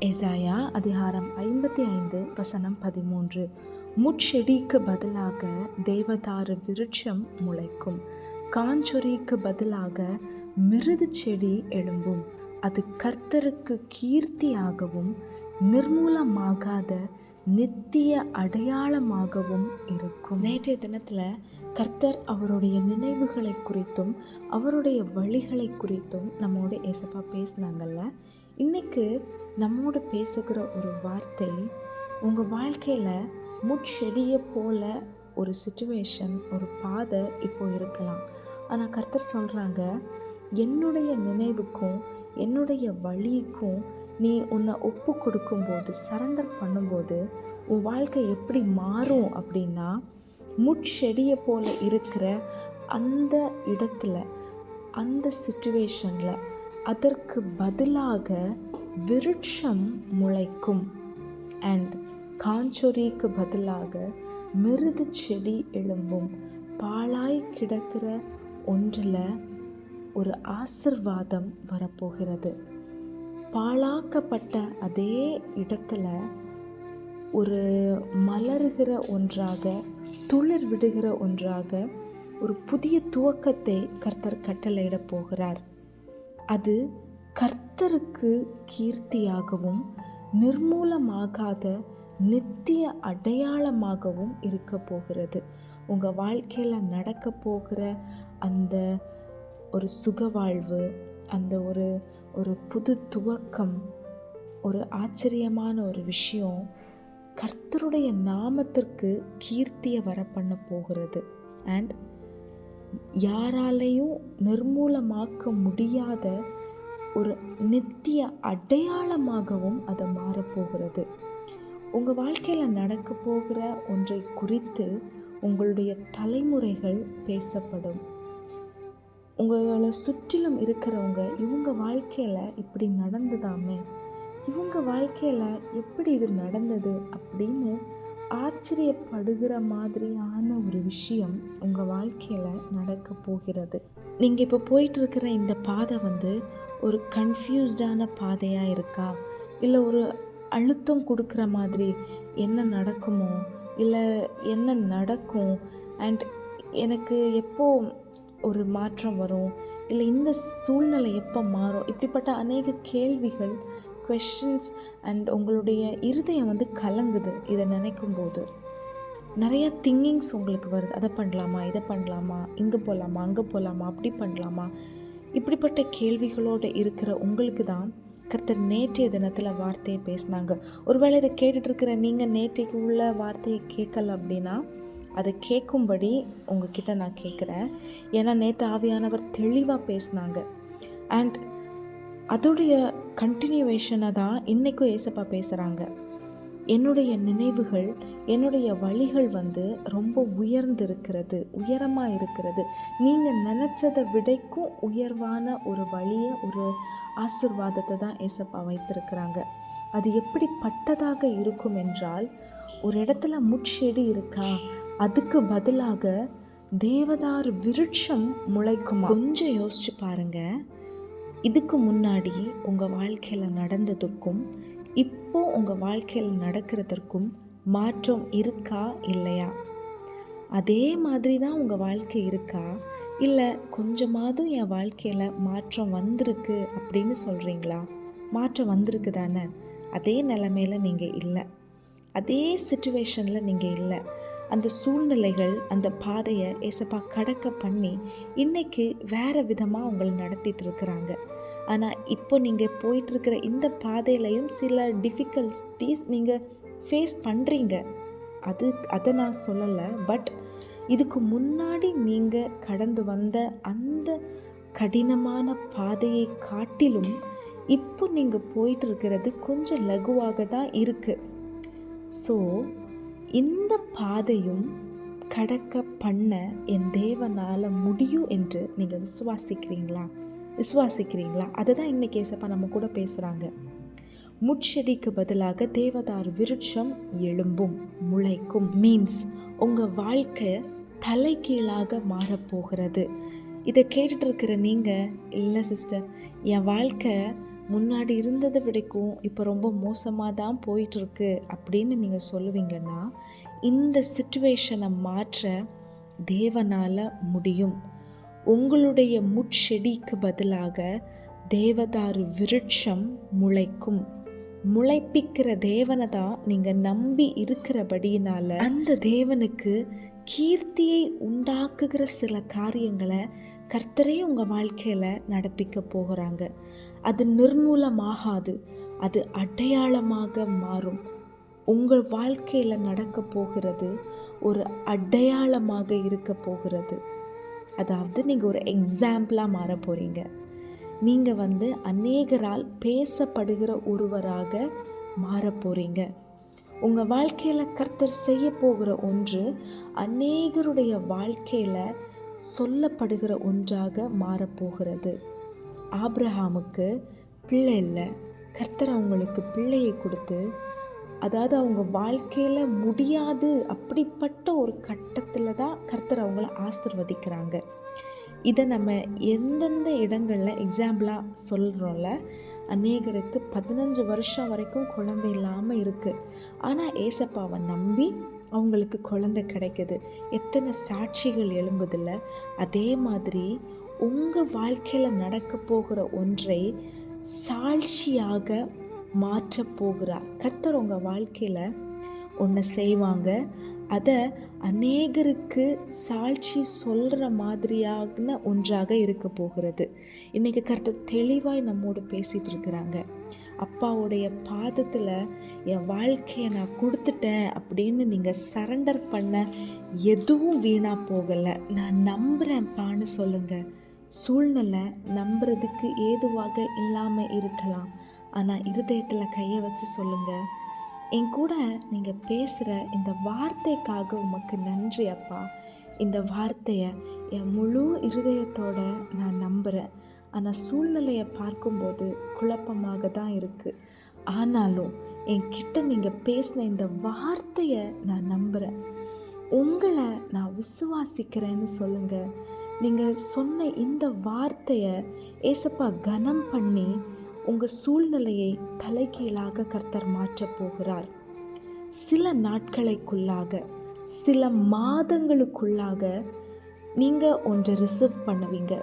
எசாயா அதிகாரம் ஐம்பத்தி ஐந்து வசனம் பதிமூன்று. முட்செடிக்கு பதிலாக தேவதாரு விருட்சம் முளைக்கும். காஞ்சொரிக்கு பதிலாக மிருது செடி எழும்பும். அது கர்த்தருக்கு கீர்த்தியாகவும் நிர்மூலமாகாத நித்திய அடையாளமாகவும் இருக்கும். நேற்றைய தினத்தில் கர்த்தர் அவருடைய நினைவுகளை குறித்தும் அவருடைய வழிகளை குறித்தும் நம்மோட ஏசப்பா பேசினாங்கல்ல. இன்னைக்கு நம்மோடு பேசுகிற ஒரு வார்த்தை உங்கள் வாழ்க்கையில் முட்செடியை போல ஒரு சுச்சுவேஷன் ஒரு பாதை இப்போ இருக்கலாம். ஆனால் கர்த்தர் சொல்கிறாங்க என்னுடைய நினைவுக்கும் என்னுடைய வழிக்கும் நீ உன்னை ஒப்பு கொடுக்கும்போது சரண்டர் பண்ணும்போது உன் வாழ்க்கை எப்படி மாறும் அப்படின்னா முட்செடியை போல இருக்கிற அந்த இடத்துல அந்த சுச்சுவேஷனில் அதற்கு பதிலாக விருட்சம் முளைக்கும். அண்ட் காஞ்சொரிக்கு பதிலாக மிருது செடி எழும்பும். பாழாய் கிடக்கிற ஒன்றில் ஒரு ஆசிர்வாதம் வரப்போகிறது. பாழாக்கப்பட்ட அதே இடத்துல ஒரு மலருகிற ஒன்றாக துளிர் விடுகிற ஒன்றாக ஒரு புதிய துவக்கத்தை கர்த்தர் கட்டளையிட போகிறார். அது கர்த்தருக்கு கீர்த்தியாகவும் நிர்மூலமாகாத நித்திய அடையாளமாகவும் இருக்க போகிறது. உங்கள் வாழ்க்கையில் நடக்க போகிற அந்த ஒரு சுகவாழ்வு அந்த ஒரு ஒரு புது துவக்கம் ஒரு ஆச்சரியமான ஒரு விஷயம் கர்த்தருடைய நாமத்திற்கு கீர்த்தியை வர பண்ண போகிறது. அண்ட் யாராலையும் நிர்மூலமாக்க முடியாத ஒரு நித்திய அடையாளமாகவும் அது மாறப்போகிறது. உங்கள் வாழ்க்கையில் நடக்க போகிற ஒன்றை குறித்து உங்களுடைய தலைமுறைகள் பேசப்படும். உங்களை சுற்றிலும் இருக்கிறவங்க இவங்க வாழ்க்கையில் இப்படி நடந்ததாமே? இவங்க வாழ்க்கையில் எப்படி இது நடந்தது அப்படின்னு ஆச்சரியப்படுகிற மாதிரியான ஒரு விஷயம் உங்கள் வாழ்க்கையில் நடக்க போகிறது. நீங்கள் இப்போ போயிட்டுருக்கிற இந்த பாதை வந்து ஒரு கன்ஃபியூஸ்டான பாதையாக இருக்கா? இல்லை ஒரு அழுத்தம் கொடுக்குற மாதிரி என்ன நடக்குமோ? இல்லை என்ன நடக்கும்? அண்ட் எனக்கு எப்போ ஒரு மாற்றம் வரும்? இல்லை இந்த சூழ்நிலை எப்போ மாறும்? இப்படிப்பட்ட அநேக கேள்விகள் கொஷின்ஸ் அண்ட் உங்களுடைய இருதயம் வந்து கலங்குது இதை நினைக்கும் போது நிறைய திங்கிங்ஸ் உங்களுக்கு வருது. அதை பண்ணலாமா இதை பண்ணலாமா இங்கே போகலாமா அங்கே போகலாமா அப்படி பண்ணலாமா? இப்படிப்பட்ட கேள்விகளோடு இருக்கிற உங்களுக்கு தான் கர்த்தர் நேற்றைய தினத்தில் வார்த்தையை பேசினாங்க. ஒருவேளை இதை கேட்டுட்ருக்கிற நீங்கள் நேற்றைக்கு உள்ள வார்த்தையை கேட்கல அப்படின்னா அதை கேட்கும்படி உங்ககிட்ட நான் கேட்குறேன். ஏன்னா நேற்று ஆவியானவர் தெளிவாக பேசினாங்க. அண்ட் அதோடைய கண்டினியூவேஷனை தான் இன்றைக்கும் ஏசப்பா பேசுகிறாங்க என்னுடைய நினைவுகள் என்னுடைய வழிகள் வந்து ரொம்ப உயர்ந்து இருக்கிறது உயரமாக இருக்கிறது. நீங்கள் நினச்சதை விடைக்கும் உயர்வான ஒரு வழியை ஒரு ஆசிர்வாதத்தை தான் ஏசப்பா வைத்திருக்கிறாங்க. அது எப்படிப்பட்டதாக இருக்கும் என்றால் ஒரு இடத்துல முட்செடி இருக்கா? அதுக்கு பதிலாக தேவதார் விருட்சம் முளைக்கும்? கொஞ்சம் யோசிச்சு பாருங்கள் இதுக்கு முன்னாடி உங்கள் வாழ்க்கையில் நடந்ததுக்கும் இப்போ உங்கள் வாழ்க்கையில் நடக்கிறதற்கும் மாற்றம் இருக்கா இல்லையா? அதே மாதிரி தான் உங்கள் வாழ்க்கை இருக்கா? இல்லை கொஞ்சமாவது என் வாழ்க்கையில் மாற்றம் வந்திருக்கு அப்படின்னு சொல்கிறீங்களா மாற்றம் வந்திருக்கு தானே? அதே நிலமையில் நீங்கள் இல்லை. அதே சுச்சுவேஷனில் நீங்கள் இல்லை. அந்த சூழ்நிலைகள் அந்த பாதையை ஏசப்பா கடக்க பண்ணி இன்றைக்கி வேறு விதமாக உங்களை நடத்திட்டு இருக்கிறாங்க. ஆனால் இப்போ நீங்கள் போயிட்டுருக்கிற இந்த பாதையிலையும் சில டிஃபிகல்ட்டிஸ் நீங்கள் ஃபேஸ் பண்ணுறீங்க அது அதை நான் சொல்லலை. பட் இதுக்கு முன்னாடி நீங்கள் கடந்து வந்த அந்த கடினமான பாதையை காட்டிலும் இப்போ நீங்கள் போயிட்டு இருக்கிறது கொஞ்சம் லகுவாக தான் இருக்குது ஸோ இந்த பாதையும் கடக்க பண்ண என் தேவனால் முடியும் என்று நீங்கள் விசுவாசிக்கிறீங்களா? விசுவாசிக்கிறீங்களா? அதை தான் இன்றைக்கி ஏசப்பா நம்ம கூட பேசுகிறாங்க முட்செடிக்கு பதிலாக தேவதார் விருட்சம் எழும்பும் முளைக்கும் மீன்ஸ் உங்கள் வாழ்க்கை தலைகீழாக மாறப்போகிறது. இதை கேட்டுட்டு இருக்கிற நீங்கள் இல்லை சிஸ்டர் என் வாழ்க்கை முன்னாடி இருந்ததை விடைக்கும் இப்போ ரொம்ப மோசமாக தான் போயிட்டுருக்கு அப்படின்னு நீங்கள் சொல்லுவீங்கன்னா இந்த சுச்சுவேஷனை மாற்ற தேவனால் முடியும். உங்களுடைய முட்செடிக்கு பதிலாக தேவதாரு விருட்சம் முளைக்கும். முளைப்பிக்கிற தேவனை தான் நீங்கள் நம்பி இருக்கிறபடியினால அந்த தேவனுக்கு கீர்த்தியை உண்டாக்குகிற சில காரியங்களை கர்த்தரே உங்கள் வாழ்க்கையில் நடப்பிக்க போகிறாங்க. அது நிர்மூலமாகாது அது அடையாளமாக மாறும். உங்கள் வாழ்க்கையில் நடக்க போகிறது ஒரு அடையாளமாக இருக்க போகிறது. அதாவது நீங்கள் ஒரு எக்ஸாம்பிளாக மாற போகிறீங்க நீங்கள் வந்து அநேகரால் பேசப்படுகிற ஒருவராக மாற போகிறீங்க உங்கள் வாழ்க்கையில் கர்த்தர் செய்ய போகிற ஒன்று அநேகருடைய வாழ்க்கையில் சொல்லப்படுகிற ஒன்றாக மாறப்போகிறது ஆப்ரஹாமுக்கு பிள்ளை இல்லை. கர்த்தர் அவங்களுக்கு பிள்ளையை கொடுத்து அதாவது அவங்க வாழ்க்கையில் முடியாது அப்படிப்பட்ட ஒரு கட்டத்தில் தான் கர்த்தர் அவங்கள ஆசிர்வதிக்கிறாங்க. இதை நம்ம எந்தெந்த இடங்களில் எக்ஸாம்பிளாக சொல்கிறோம்ல அநேகருக்கு பதினஞ்சு வருஷம் வரைக்கும் குழந்தை இல்லாமல் இருக்குது ஆனால் ஏசப்பாவை நம்பி அவங்களுக்கு குழந்தை கிடைக்குது. எத்தனை சாட்சிகள் எழும்புதில்ல? அதே மாதிரி உங்கள் வாழ்க்கையில் நடக்க போகிற ஒன்றை சாட்சியாக மாற்றப் போகிறார். கர்த்தர் உங்கள் வாழ்க்கையில் ஒன்று செய்வாங்க. அதை அநேகருக்கு சாட்சி சொல்கிற மாதிரியான ஒன்றாக இருக்க போகிறது. இன்றைக்கி கருத்து தெளிவாய் நம்மோடு பேசிகிட்டு இருக்கிறாங்க. அப்பாவுடைய பாதத்தில் என் வாழ்க்கையை நான் கொடுத்துட்டேன் அப்படின்னு நீங்கள் சரண்டர் பண்ண எதுவும் வீணாக போகலை. நான் நம்புகிறேன்ப்பான்னு சொல்லுங்கள் சூழ்நிலை நம்புறதுக்கு ஏதுவாக இல்லாமல் இருக்கலாம். ஆனால் இருதயத்தில் கையை வச்சு சொல்லுங்கள் என் கூட நீங்கள் பேசுகிற இந்த வார்த்தைக்காக உமக்கு நன்றி அப்பா. இந்த வார்த்தையை என் முழு இருதயத்தோட நான் நம்புகிறேன் ஆனால் சூழ்நிலையை பார்க்கும்போது குழப்பமாக தான் இருக்குது ஆனாலும் என்கிட்ட நீங்கள் பேசின இந்த வார்த்தையை நான் நம்புகிறேன் உங்களை நான் விசுவாசிக்கிறேன்னு சொல்லுங்கள் நீங்கள் சொன்ன இந்த வார்த்தையை ஏசப்பா கனம் பண்ணி உங்கள் சூழ்நிலையை தலைகீழாக கர்த்தர் மாற்றப் போகிறார். சில நாட்களுக்குள்ளாக சில மாதங்களுக்குள்ளாக நீங்கள் ஒன்றை ரிசர்வ் பண்ணுவீங்க.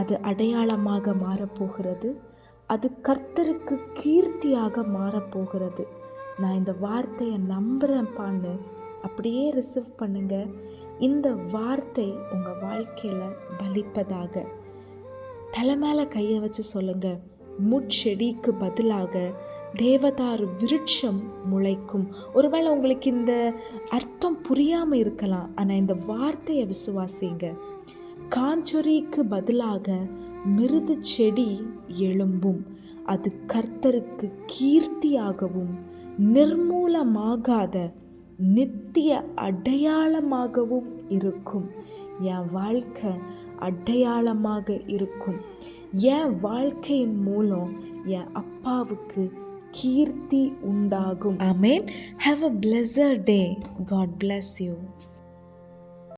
அது அடையாளமாக மாறப்போகிறது அது கர்த்தருக்கு கீர்த்தியாக மாறப்போகிறது நான் இந்த வார்த்தையை நம்புகிறேன்ப்பான்னு அப்படியே ரிசர்வ் பண்ணுங்க. இந்த வார்த்தை உங்கள் வாழ்க்கையில் பலிப்பதாக தலை மேலே கையை வச்சு சொல்லுங்கள் முட்செடிக்கு பதிலாக தேவதாரு விருட்சம் முளைக்கும். ஒருவேளை உங்களுக்கு இந்த அர்த்தம் புரியாமல் இருக்கலாம். ஆனால் இந்த வார்த்தையை விசுவாசிங்க. காஞ்சொரிக்கு பதிலாக மிருது செடி எழும்பும். அது கர்த்தருக்கு கீர்த்தியாகவும் நிர்மூலமாகாத நித்திய அடையாளமாகவும் இருக்கும். என் வாழ்க்கை அடையாளமாக இருக்கும். என் வாழ்க்கையின் மூலம் என் அப்பாவுக்கு கீர்த்தி உண்டாகும். Amen have a pleasure day God bless you